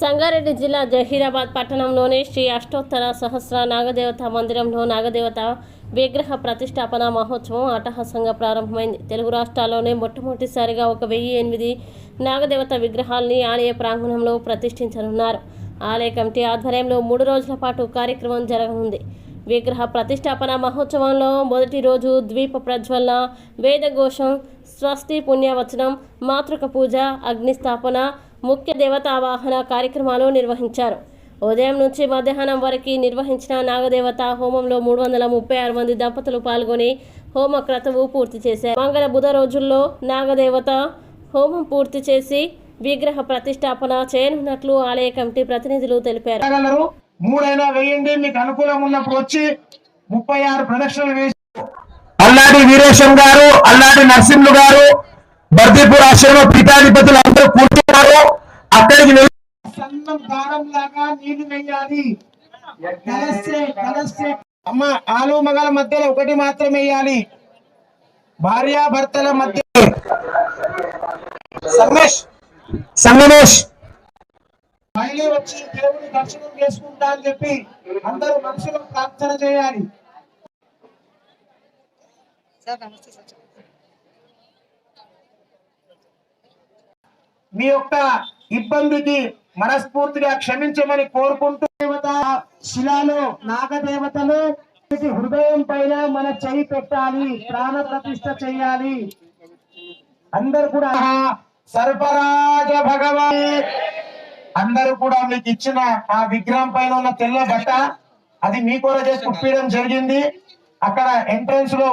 సంగారెడ్డి జిల్లా జహీరాబాద్ పట్టణంలోని శ్రీ అష్టోత్తర సహస్ర నాగదేవత మందిరంలో నాగదేవత విగ్రహ ప్రతిష్టాపన మహోత్సవం అట్టహాసంగా ప్రారంభమైంది. తెలుగు రాష్ట్రాల్లోనే మొట్టమొదటిసారిగా ఒక వెయ్యి ఎనిమిది నాగదేవత విగ్రహాల్ని ఆలయ ప్రాంగణంలో ప్రతిష్ఠించనున్నారు. ఆలయ కమిటీ ఆధ్వర్యంలో మూడు రోజుల పాటు కార్యక్రమం జరగనుంది. విగ్రహ ప్రతిష్టాపన మహోత్సవంలో మొదటి రోజు ద్వీప ప్రజ్వలన వేదఘోషం స్వస్తి పుణ్యవచనం మాతృక పూజ అగ్నిస్థాపన ముఖ్య దేవతావాహన కార్యక్రమాలు నిర్వహించారు. ఉదయం నుంచి మధ్యాహ్నం వరకు నిర్వహించిన నాగదేవత హోమంలో మూడు వందల ముప్పై ఆరు మంది దంపతులు పాల్గొని హోమ క్రతువు పూర్తి చేశారు. మంగళ బుధ రోజుల్లో నాగదేవత హోమం పూర్తి చేసి విగ్రహ ప్రతిష్టాపన చేయనున్నట్లు ఆలయ కమిటీ ప్రతినిధులు తెలిపారు. మూడైనా వేయండి మీకు అనుకూలం ఉన్నప్పుడు వచ్చి ముప్పై ఆరు ప్రదక్షిణలు వేసి అల్లాడి వీరేశం గారు అల్లాడి నరసింహులు గారు బర్దీపూర్ ఆశ్రమ పీఠాధిపతులు అందరూ పూర్తి దారం లాగా నీళ్ళు వేయాలి. అమ్మ ఆలు మగల మధ్యలో ఒకటి మాత్రం వేయాలి. భార్యాభర్తల మధ్య సంగమేష్ సంగమేష్ మళ్ళీ వచ్చి దేవుని దర్శనం చేసుకుంటా అని చెప్పి అందరూ మనసులో ప్రార్థన చేయాలి. మీ యొక్క ఇబ్బందికి మనస్ఫూర్తిగా క్షమించమని కోరుకుంటూ దేవత శిలాలో నాగదేవతలు హృదయం పైన మన చేయి పెట్టాలి ప్రాణ ప్రతిష్ట చేయాలి. అందరు కూడా సర్పరాజ భగవాన్. అందరూ కూడా మీకు ఇచ్చిన ఆ విగ్రహం పైన ఉన్న తెల్ల బట్ట అది మీ కూడా చేసి కుప్పీయడం జరిగింది. అక్కడ ఎంట్రన్స్లో